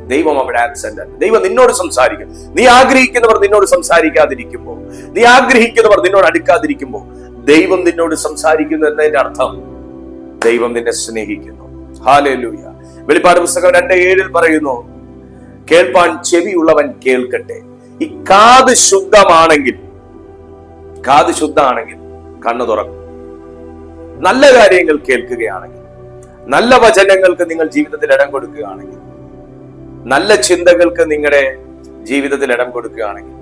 ദൈവം അവിടെ ആബ്സെന്റ് അല്ല. ദൈവം നിന്നോട് സംസാരിക്കും. നീ ആഗ്രഹിക്കുന്നവർ നിന്നോട് സംസാരിക്കാതിരിക്കുമ്പോൾ നീ ആഗ്രഹിക്കുന്നവർ നിന്നോട് അടുക്കാതിരിക്കുമ്പോൾ ദൈവം നിന്നോട് സംസാരിക്കുന്നു എന്നതിന്റെ അർത്ഥം ദൈവം നിന്നെ സ്നേഹിക്കുന്നു. ഹാലേലൂയ വെളിപ്പാട് പുസ്തകം രണ്ട് ഏഴിൽ പറയുന്നു കേൾപ്പാൻ ചെവിയുള്ളവൻ കേൾക്കട്ടെ. ഈ കാത് ശുദ്ധമാണെങ്കിൽ കാത് ശുദ്ധമാണെങ്കിൽ കണ്ണു തുറക്കും. നല്ല കാര്യങ്ങൾ കേൾക്കുകയാണെങ്കിൽ നല്ല വചനങ്ങൾക്ക് നിങ്ങൾ ജീവിതത്തിൽ ഇടം കൊടുക്കുകയാണെങ്കിൽ നല്ല ചിന്തകൾക്ക് നിങ്ങളുടെ ജീവിതത്തിൽ ഇടം കൊടുക്കുകയാണെങ്കിൽ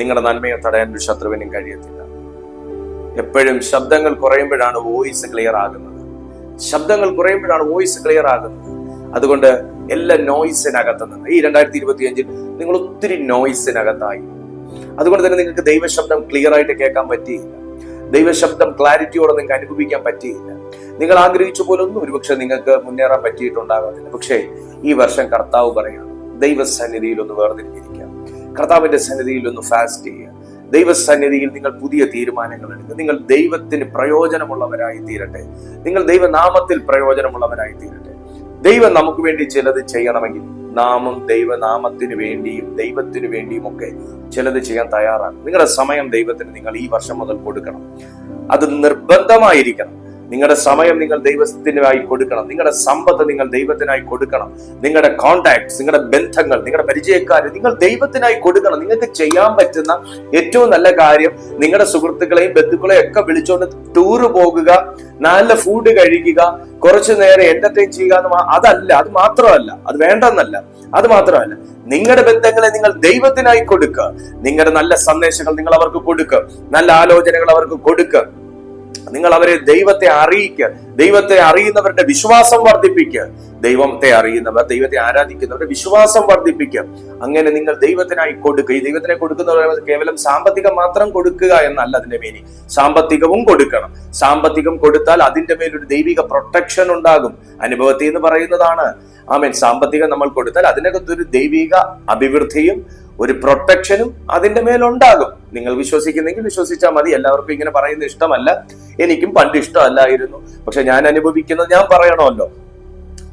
നിങ്ങളുടെ നന്മയെ തടയാൻ ഒരു ശത്രുവിനും കഴിയത്തില്ല. എപ്പോഴും ശബ്ദങ്ങൾ കുറയുമ്പോഴാണ് വോയിസ് ക്ലിയർ ആകുന്നത്. ശബ്ദങ്ങൾ കുറയുമ്പോഴാണ് വോയിസ് ക്ലിയർ ആകുന്നത്. അതുകൊണ്ട് എല്ലാ നോയ്സിനകത്ത് നിന്ന് ഈ രണ്ടായിരത്തി ഇരുപത്തി അഞ്ചിൽ നിങ്ങൾ ഒത്തിരി നോയ്സിനകത്തായി അതുകൊണ്ട് തന്നെ നിങ്ങൾക്ക് ദൈവശബ്ദം ക്ലിയർ ആയിട്ട് കേൾക്കാൻ പറ്റിയില്ല. ദൈവശബ്ദം ക്ലാരിറ്റിയോടെ നിങ്ങൾക്ക് അനുഭവിക്കാൻ പറ്റിയില്ല. നിങ്ങൾ ആഗ്രഹിച്ച പോലെ ഒന്നും ഒരുപക്ഷെ നിങ്ങൾക്ക് മുന്നേറാൻ പറ്റിയിട്ടുണ്ടാകത്തില്ല പക്ഷേ ഈ വർഷം കർത്താവ് പറയാം ദൈവസന്നിധിയിൽ ഒന്ന് വേർതിരിഞ്ഞിരിക്കുക. കർത്താവിന്റെ സന്നിധിയിൽ ഒന്ന് ഫാസ്റ്റ് ചെയ്യുക. ദൈവസന്നിധിയിൽ നിങ്ങൾ പുതിയ തീരുമാനങ്ങൾ എടുക്കുക നിങ്ങൾ ദൈവത്തിന് പ്രയോജനമുള്ളവരായി തീരട്ടെ. നിങ്ങൾ ദൈവനാമത്തിൽ പ്രയോജനമുള്ളവരായി തീരട്ടെ. ദൈവം നമുക്ക് വേണ്ടി ചിലത് ചെയ്യണമെങ്കിൽ നാമും ദൈവനാമത്തിന് വേണ്ടിയും ദൈവത്തിന് വേണ്ടിയും ഒക്കെ ചിലത് ചെയ്യാൻ തയ്യാറാണ്. നിങ്ങളുടെ സമയം ദൈവത്തിന് നിങ്ങൾ ഈ വർഷം മുതൽ കൊടുക്കണം. അത് നിർബന്ധമായിരിക്കണം. നിങ്ങളുടെ സമയം നിങ്ങൾ ദൈവത്തിനായി കൊടുക്കണം. നിങ്ങളുടെ സമ്പത്ത് നിങ്ങൾ ദൈവത്തിനായി കൊടുക്കണം. നിങ്ങളുടെ കോണ്ടാക്ട്സ് നിങ്ങളുടെ ബന്ധങ്ങൾ നിങ്ങളുടെ പരിചയക്കാർ നിങ്ങൾ ദൈവത്തിനായി കൊടുക്കണം. നിങ്ങൾക്ക് ചെയ്യാൻ പറ്റുന്ന ഏറ്റവും നല്ല കാര്യം നിങ്ങളുടെ സുഹൃത്തുക്കളെയും ബന്ധുക്കളെയും ഒക്കെ വിളിച്ചുകൊണ്ട് ടൂറ് പോകുക നല്ല ഫുഡ് കഴിക്കുക കുറച്ചു നേരം എന്റർടൈൻ ചെയ്യുക എന്ന് അതല്ല അത് മാത്രമല്ല അത് വേണ്ടെന്നല്ല അത് മാത്രമല്ല. നിങ്ങളുടെ ബന്ധങ്ങളെ നിങ്ങൾ ദൈവത്തിനായി കൊടുക്കുക. നിങ്ങളുടെ നല്ല സന്ദേശങ്ങൾ നിങ്ങൾ അവർക്ക് കൊടുക്കുക. നല്ല ആലോചനകൾ അവർക്ക് കൊടുക്കുക. നിങ്ങൾ അവരെ ദൈവത്തെ അറിയിക്കുക ദൈവത്തെ അറിയുന്നവരുടെ വിശ്വാസം വർദ്ധിപ്പിക്കുക. ദൈവത്തെ അറിയുന്നവർ ദൈവത്തെ ആരാധിക്കുന്നവരുടെ വിശ്വാസം വർദ്ധിപ്പിക്കുക. അങ്ങനെ നിങ്ങൾ ദൈവത്തിനായി കൊടുക്കുക. ഈ ദൈവത്തിനെ കൊടുക്കുന്നവർ കേവലം സാമ്പത്തികം മാത്രം കൊടുക്കുക എന്നല്ല അതിന്റെ മേനി സാമ്പത്തികവും കൊടുക്കണം. സാമ്പത്തികം കൊടുത്താൽ അതിന്റെ മേലൊരു ദൈവിക പ്രൊട്ടക്ഷൻ ഉണ്ടാകും. അനുഭവത്തിൽ എന്ന് പറയുന്നതാണ്. ആമേൻ. സാമ്പത്തികം നമ്മൾ കൊടുത്താൽ അതിനകത്തൊരു ദൈവിക അഭിവൃദ്ധിയും ഒരു പ്രൊട്ടക്ഷനും അതിന്റെ മേലുണ്ടാകും. നിങ്ങൾ വിശ്വസിക്കുന്നെങ്കിൽ വിശ്വസിച്ചാൽ മതി. എല്ലാവർക്കും ഇങ്ങനെ പറയുന്നത് ഇഷ്ടമല്ല. എനിക്കും പണ്ട് ഇഷ്ടമല്ലായിരുന്നു. പക്ഷെ ഞാൻ അനുഭവിക്കുന്നത് ഞാൻ പറയണമല്ലോ.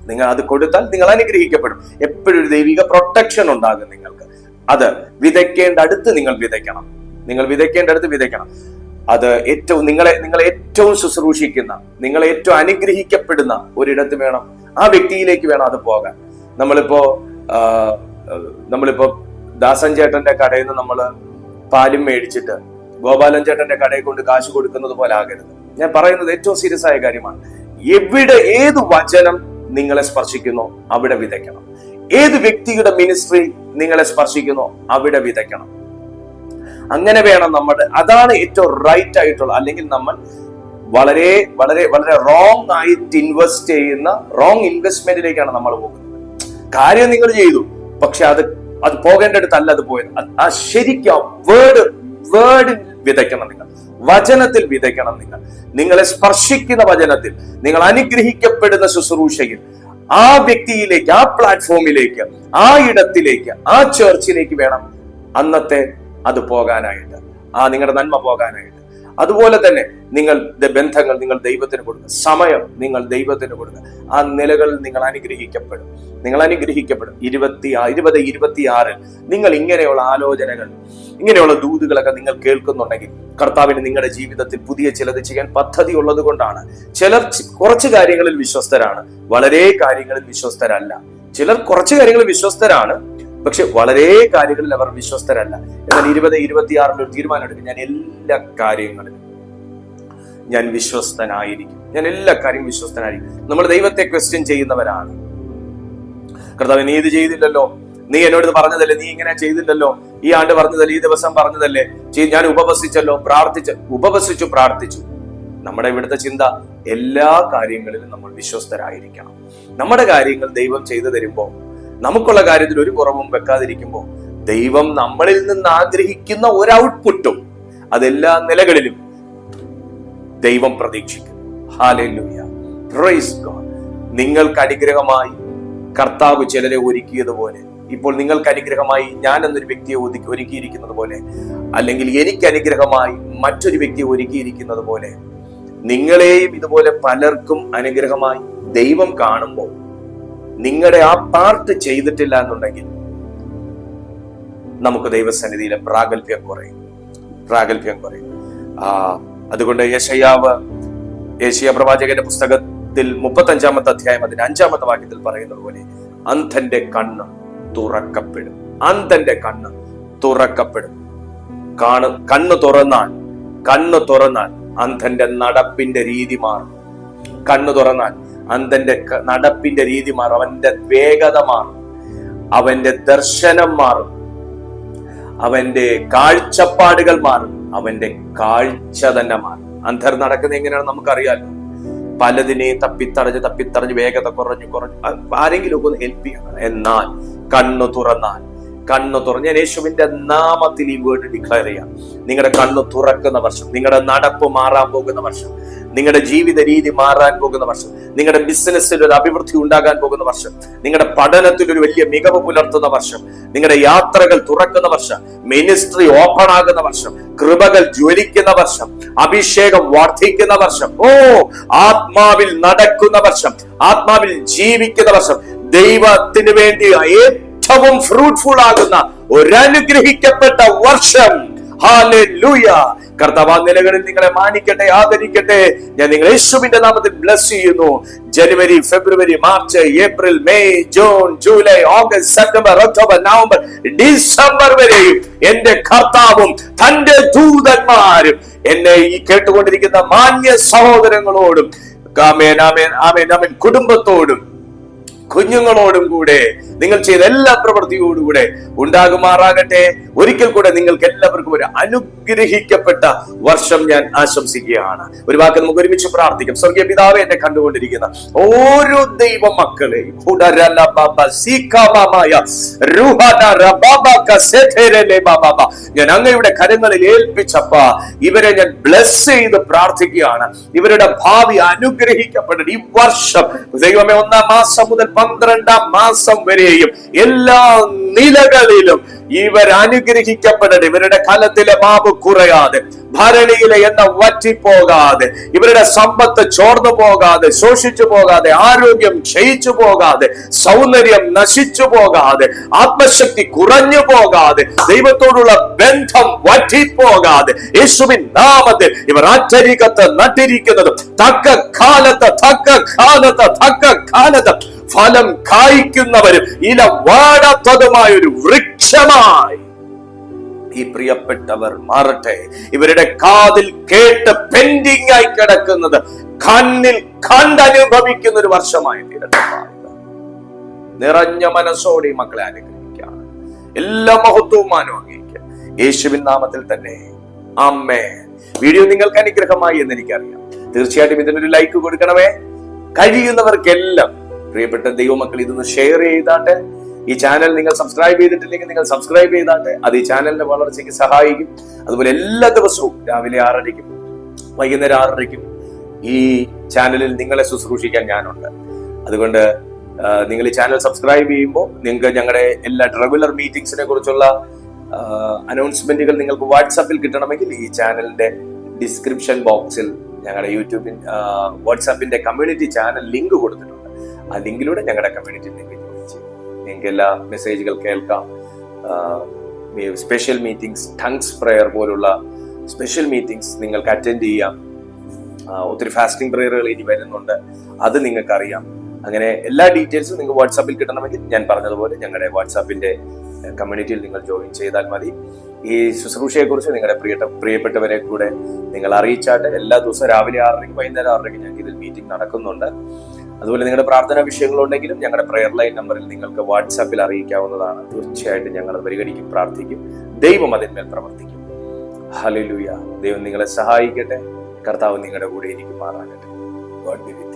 നിങ്ങൾ അത് കൊടുത്താൽ നിങ്ങൾ അനുഗ്രഹിക്കപ്പെടും. എപ്പോഴും ഒരു ദൈവിക പ്രൊട്ടക്ഷൻ ഉണ്ടാകും നിങ്ങൾക്ക്. അത് വിതയ്ക്കേണ്ട അടുത്ത് നിങ്ങൾ വിതയ്ക്കണം. നിങ്ങൾ വിതയ്ക്കേണ്ട അടുത്ത് വിതയ്ക്കണം. അത് ഏറ്റവും നിങ്ങളെ നിങ്ങളെ ഏറ്റവും ശുശ്രൂഷിക്കുന്ന നിങ്ങളെ ഏറ്റവും അനുഗ്രഹിക്കപ്പെടുന്ന ഒരിടത്ത് വേണം. ആ വ്യക്തിയിലേക്ക് വേണം അത് പോകാൻ. നമ്മളിപ്പോ നമ്മളിപ്പോ ദാസൻ ചേട്ടന്റെ കടയിൽ നിന്ന് നമ്മൾ പാലും മേടിച്ചിട്ട് ഗോപാലൻ ചേട്ടന്റെ കടയിൽ കൊണ്ട് കാശ് കൊടുക്കുന്നത് പോലെ ആകരുത്. ഞാൻ പറയുന്നത് ഏറ്റവും സീരിയസ് ആയ കാര്യമാണ്. എവിടെ ഏത് വചനം നിങ്ങളെ സ്പർശിക്കുന്നു അവിടെ വിതയ്ക്കണം. ഏത് വ്യക്തിയുടെ മിനിസ്ട്രി നിങ്ങളെ സ്പർശിക്കുന്നു അവിടെ വിതയ്ക്കണം. അങ്ങനെ വേണം നമ്മുടെ അതാണ് ഏറ്റവും റൈറ്റ് ആയിട്ടുള്ള അല്ലെങ്കിൽ നമ്മൾ വളരെ വളരെ വളരെ റോങ് ആയിട്ട് ഇൻവെസ്റ്റ് ചെയ്യുന്ന റോങ് ഇൻവെസ്റ്റ്മെന്റിലേക്കാണ് നമ്മൾ പോകുന്നത്. കാര്യം നിങ്ങൾ ചെയ്തു പക്ഷെ അത് അത് പോകേണ്ടടുത്തല്ല അത് പോയത്. ആ ശരിക്കും വേർഡ് വേർഡിൽ വിതയ്ക്കണം നിങ്ങൾ. വചനത്തിൽ വിതയ്ക്കണം നിങ്ങൾ. നിങ്ങളെ സ്പർശിക്കുന്ന വചനത്തിൽ നിങ്ങൾ അനുഗ്രഹിക്കപ്പെടുന്ന ശുശ്രൂഷയിൽ ആ വ്യക്തിയിലേക്ക് ആ പ്ലാറ്റ്ഫോമിലേക്ക് ആ ഇടത്തിലേക്ക് ആ ചേർച്ചിലേക്ക് വേണം അന്നത്തെ അത് പോകാനായിട്ട്. ആ നിങ്ങളുടെ നന്മ പോകാനായിട്ട്. അതുപോലെ തന്നെ നിങ്ങൾ ബന്ധങ്ങൾ നിങ്ങൾ ദൈവത്തിന് കൊടുക്കുക. സമയം നിങ്ങൾ ദൈവത്തിന് കൊടുക്കുക. ആ നിലകൾ നിങ്ങൾ അനുഗ്രഹിക്കപ്പെടും. നിങ്ങൾ അനുഗ്രഹിക്കപ്പെടും. ഇരുപത്തി ഇരുപത് ഇരുപത്തിയാറിൽ നിങ്ങൾ ഇങ്ങനെയുള്ള ആലോചനകൾ ഇങ്ങനെയുള്ള ദൂതുകളൊക്കെ നിങ്ങൾ കേൾക്കുന്നുണ്ടെങ്കിൽ കർത്താവിന് നിങ്ങളുടെ ജീവിതത്തിൽ പുതിയ ചിലത് ചെയ്യാൻ പദ്ധതി ഉള്ളത് കൊണ്ടാണ്. ചിലർ കുറച്ച് കാര്യങ്ങളിൽ വിശ്വസ്തരാണ്. വളരെ കാര്യങ്ങളിൽ വിശ്വസ്തരല്ല. ചിലർ കുറച്ച് കാര്യങ്ങളിൽ വിശ്വസ്തരാണ്. പക്ഷെ വളരെ കാര്യങ്ങളിൽ അവർ വിശ്വസ്തരല്ല. എന്നാൽ ഇരുപത് ഇരുപത്തിയാറിൽ ഒരു തീരുമാനം എടുക്കും ഞാൻ എല്ലാ കാര്യങ്ങളിലും ഞാൻ വിശ്വസ്തനായിരിക്കും. ഞാൻ എല്ലാ കാര്യവും വിശ്വസ്തനായിരിക്കും. നമ്മൾ ദൈവത്തെ ക്വസ്റ്റ്യൻ ചെയ്യുന്നവരാണ്. കർത്താവ് നീ ഇത് ചെയ്തില്ലല്ലോ. നീ എന്നോട് പറഞ്ഞതല്ലേ? നീ ഇങ്ങനെ ചെയ്തില്ലല്ലോ. ഈ ആണ്ട് പറഞ്ഞതല്ലേ? ഈ ദിവസം പറഞ്ഞതല്ലേ? ഞാൻ ഉപവസിച്ചല്ലോ പ്രാർത്ഥിച്ച ഉപവസിച്ചു പ്രാർത്ഥിച്ചു. നമ്മുടെ ഇവിടുത്തെ ചിന്ത എല്ലാ കാര്യങ്ങളിലും നമ്മൾ വിശ്വസ്തരായിരിക്കണം. നമ്മുടെ കാര്യങ്ങൾ ദൈവം ചെയ്തു തരുമ്പോൾ നമുക്കുള്ള കാര്യത്തിൽ ഒരു കുറവും വെക്കാതിരിക്കുമ്പോൾ ദൈവം നമ്മളിൽ നിന്ന് ആഗ്രഹിക്കുന്ന ഒരു ഔട്ട്പുട്ടും അതെല്ലാ നിലകളിലും ദൈവം പ്രതീക്ഷിക്കും. നിങ്ങൾക്ക് അനുഗ്രഹമായി കർത്താവ് ചിലരെ ഒരുക്കിയതുപോലെ ഇപ്പോൾ നിങ്ങൾക്ക് അനുഗ്രഹമായി ഞാൻ എന്നൊരു വ്യക്തിയെ ഒരുക്കിയിരിക്കുന്നത് പോലെ അല്ലെങ്കിൽ എനിക്ക് അനുഗ്രഹമായി മറ്റൊരു വ്യക്തിയെ ഒരുക്കിയിരിക്കുന്നത് പോലെ നിങ്ങളെയും ഇതുപോലെ പലർക്കും അനുഗ്രഹമായി ദൈവം കാണുമ്പോൾ നിങ്ങളുടെ ആ പാർട്ട് ചെയ്തിട്ടില്ല എന്നുണ്ടെങ്കിൽ നമുക്ക് ദൈവസന്നിധിയിലെ പ്രാഗൽഭ്യം കുറയും. പ്രാഗൽഭ്യം കുറയും. ആ അതുകൊണ്ട് യശയാവ് യേശയ പ്രവാചകന്റെ പുസ്തകത്തിൽ മുപ്പത്തി അഞ്ചാമത്തെ അധ്യായം അതിന്റെ അഞ്ചാമത്തെ വാക്യത്തിൽ പറയുന്നത് പോലെ അന്ധന്റെ കണ്ണ് തുറക്കപ്പെടും. അന്ധന്റെ കണ്ണ് തുറക്കപ്പെടും. കാണു കണ്ണ് തുറന്നാൽ കണ്ണ് തുറന്നാൽ അന്ധന്റെ നടപ്പിന്റെ രീതി മാറും. കണ്ണു തുറന്നാൽ അന്ധന്റെ ക- നടപ്പിന്റെ രീതി മാറും അവന്റെ വേഗത മാറും അവന്റെ ദർശനം മാറും അവന്റെ കാഴ്ചപ്പാടുകൾ മാറും അവന്റെ കാഴ്ച തന്നെ മാറും. അന്ധർ നടക്കുന്നത് എങ്ങനെയാണ് നമുക്കറിയാലോ. പലതിനെ തപ്പിത്തടഞ്ഞ് തപ്പിത്തടഞ്ഞ് വേഗത കുറഞ്ഞു കുറഞ്ഞു ആരെങ്കിലും ഒക്കെ ഒന്ന് ഹെൽപ്പ് ചെയ്യണം. എന്നാൽ കണ്ണു തുറന്നാൽ കണ്ണ് തുറന്ന്. ഞാൻ യേശുവിന്റെ നാമത്തിൽ ഈ വേർഡ് ഡിക്ലെയർ ചെയ്യാം. നിങ്ങളുടെ കണ്ണു തുറക്കുന്ന വർഷം നിങ്ങളുടെ നടപ്പ് മാറാൻ പോകുന്ന വർഷം നിങ്ങളുടെ ജീവിത രീതി മാറാൻ പോകുന്ന വർഷം നിങ്ങളുടെ ബിസിനസ്സിൽ ഒരു അഭിവൃദ്ധി ഉണ്ടാകാൻ പോകുന്ന വർഷം നിങ്ങളുടെ പഠനത്തിൽ ഒരു വലിയ മികവ് പുലർത്തുന്ന വർഷം നിങ്ങളുടെ യാത്രകൾ തുറക്കുന്ന വർഷം മിനിസ്ട്രി ഓപ്പൺ ആകുന്ന വർഷം കൃപകൾ ജ്വലിക്കുന്ന വർഷം അഭിഷേകം വർദ്ധിക്കുന്ന വർഷം ഓ ആത്മാവിൽ നടക്കുന്ന വർഷം ആത്മാവിൽ ജീവിക്കുന്ന വർഷം ദൈവത്തിന് വേണ്ടി ഏറ്റവും ഫ്രൂട്ട്ഫുൾ ആകുന്ന ഒരനുഗ്രഹിക്കപ്പെട്ട വർഷം. നിലകളിൽ നിങ്ങളെ മാനിക്കട്ടെ ആദരിക്കട്ടെ. ഞാൻ നിങ്ങൾ യേശുവിന്റെ നാമത്തിൽ ബ്ലസ് ചെയ്യുന്നു. January February March April May June July August September October November December വരെയും എന്റെ കർത്താവും തന്റെ ദൂതന്മാരും എന്നെ ഈ കേട്ടുകൊണ്ടിരിക്കുന്ന മാന്യ സഹോദരങ്ങളോടും ആമേൻ ആമേൻ ആമേൻ കുടുംബത്തോടും കുഞ്ഞുങ്ങളോടും കൂടെ നിങ്ങൾ ചെയ്ത എല്ലാ പ്രവൃത്തിയോടുകൂടെ ഉണ്ടാകുമാറാകട്ടെ. ഒരിക്കൽ കൂടെ നിങ്ങൾക്ക് എല്ലാവർക്കും ഒരു അനുഗ്രഹിക്കപ്പെട്ട വർഷം ഞാൻ ആശംസിക്കുകയാണ്. ഒരു വാക്ക് നമുക്ക് ഒരുമിച്ച് പ്രാർത്ഥിക്കാം. സ്വർഗീയ പിതാവെ എന്നെ കണ്ടുകൊണ്ടിരിക്കുന്ന ഓരോ ദൈവ മക്കളെയും. ഞാൻ അങ്ങയുടെ കരങ്ങളിൽ ഏൽപ്പിച്ചപ്പ. ഇവരെ ഞാൻ ബ്ലസ് ചെയ്ത് പ്രാർത്ഥിക്കുകയാണ്. ഇവരുടെ ഭാവി അനുഗ്രഹിക്കപ്പെടണം. ഈ വർഷം ദൈവമേ ഒന്നാം മാസം മുതൽ പന്ത്രണ്ടാം മാസം വരെയും എല്ലാ നിലകളിലും ഇവർ അനുഗ്രഹിക്കപ്പെടണം ഇവരുടെ കലത്തിലെ മാവ് കുറയാതെ ഭരണിയിലെ എണ്ണ വറ്റിപ്പോകാതെ ഇവരുടെ സമ്പത്ത് ചോർന്നു പോകാതെ ശോഷിച്ചു പോകാതെ ആരോഗ്യം ക്ഷയിച്ചു പോകാതെ സൗന്ദര്യം നശിച്ചു പോകാതെ ആത്മശക്തി കുറഞ്ഞു പോകാതെ ദൈവത്തോടുള്ള ബന്ധം വറ്റിപ്പോകാതെ യേശുവിൻ നാമത്തിൽ ഇവർ ആറ്റരികത്ത് നട്ടിരിക്കുന്നത് തക്ക കാലത്ത് തക്ക കാലത്ത് തക്ക കാലത്ത് ഫലം കായ്ക്കുന്നവരും ഇല വാടാത്തതുമായ ഒരു ഈ പ്രിയപ്പെട്ടവർ മാറട്ടെ. ഇവരുടെ കാതിൽ കേട്ട് പെൻഡിങ് ആയി കിടക്കുന്നത് കണ്ണിൽ കണ്ടനുഭവിക്കുന്ന ഒരു വർഷമായി തീരട്ടെ നിറഞ്ഞ മനസ്സോടെ മക്കളെ അനുഗ്രഹിക്കുകയാണ് എല്ലാ മഹത്വവും അനുഭവിക്കുക യേശുവിൻ നാമത്തിൽ തന്നെ. അമ്മേ വീഡിയോ നിങ്ങൾക്ക് അനുഗ്രഹമായി എന്ന് എനിക്കറിയാം. തീർച്ചയായിട്ടും ഇതിനൊരു ലൈക്ക് കൊടുക്കണമേ. കഴിയുന്നവർക്കെല്ലാം പ്രിയപ്പെട്ട ദൈവമക്കൾ ഇതൊന്ന് ഷെയർ ചെയ്താട്ടെ. ഈ ചാനൽ നിങ്ങൾ സബ്സ്ക്രൈബ് ചെയ്തിട്ടില്ലെങ്കിൽ നിങ്ങൾ സബ്സ്ക്രൈബ് ചെയ്താട്ടെ അത് ഈ ചാനലിന്റെ വളർച്ചയ്ക്ക് സഹായിക്കും. അതുപോലെ എല്ലാ ദിവസവും രാവിലെ ആറരയ്ക്കും വൈകുന്നേരം ആറരയ്ക്കും ഈ ചാനലിൽ നിങ്ങളെ ശുശ്രൂഷിക്കാൻ ഞാനുണ്ട്. അതുകൊണ്ട് നിങ്ങൾ ഈ ചാനൽ സബ്സ്ക്രൈബ് ചെയ്യുമ്പോൾ നിങ്ങൾക്ക് ഞങ്ങളുടെ എല്ലാ റെഗുലർ മീറ്റിംഗ്സിനെ കുറിച്ചുള്ള അനൗൺസ്മെന്റുകൾ നിങ്ങൾക്ക് വാട്സാപ്പിൽ കിട്ടണമെങ്കിൽ ഈ ചാനലിന്റെ ഡിസ്ക്രിപ്ഷൻ ബോക്സിൽ ഞങ്ങളുടെ യൂട്യൂബിൻ വാട്സാപ്പിന്റെ കമ്മ്യൂണിറ്റി ചാനൽ ലിങ്ക് കൊടുത്തിട്ടുണ്ട്. ആ ലിങ്കിലൂടെ ഞങ്ങളുടെ കമ്മ്യൂണിറ്റി ചെയ്യും നിങ്ങൾക്ക് എല്ലാ മെസ്സേജുകൾ കേൾക്കാം സ്പെഷ്യൽ മീറ്റിംഗ്സ് ടങ്സ് പ്രെയർ പോലുള്ള സ്പെഷ്യൽ മീറ്റിംഗ്സ് നിങ്ങൾക്ക് അറ്റൻഡ് ചെയ്യാം. ഒത്തിരി ഫാസ്റ്റിംഗ് പ്രെയറുകൾ ഇനി വരുന്നുണ്ട്. അത് നിങ്ങൾക്കറിയാം. അങ്ങനെ എല്ലാ ഡീറ്റെയിൽസും നിങ്ങൾക്ക് വാട്സാപ്പിൽ കിട്ടണമെങ്കിൽ ഞാൻ പറഞ്ഞതുപോലെ ഞങ്ങളുടെ വാട്സാപ്പിന്റെ കമ്മ്യൂണിറ്റിയിൽ നിങ്ങൾ ജോയിൻ ചെയ്താൽ മതി. ഈ ശുശ്രൂഷയെക്കുറിച്ച് നിങ്ങളുടെ പ്രിയപ്പെട്ട പ്രിയപ്പെട്ടവരെ കൂടെ നിങ്ങൾ അറിയിച്ചാട്ട്. എല്ലാ ദിവസവും രാവിലെ ആറരയ്ക്ക് വൈകുന്നേരം ആറരയ്ക്ക് ഞങ്ങൾക്ക് ഇതിൽ മീറ്റിംഗ് നടക്കുന്നുണ്ട്. അതുപോലെ നിങ്ങളുടെ പ്രാർത്ഥനാ വിഷയങ്ങളുണ്ടെങ്കിലും ഞങ്ങളുടെ പ്രെയർ ലൈൻ നമ്പറിൽ നിങ്ങൾക്ക് വാട്സാപ്പിൽ അറിയിക്കാവുന്നതാണ്. തീർച്ചയായിട്ടും ഞങ്ങൾ പരിഗണിക്കും പ്രാർത്ഥിക്കും. ദൈവം അതിന്മേൽ പ്രവർത്തിക്കും. ഹല്ലേലൂയ ദൈവം നിങ്ങളെ സഹായിക്കട്ടെ. കർത്താവ് നിങ്ങളുടെ കൂടെ എനിക്ക് ബി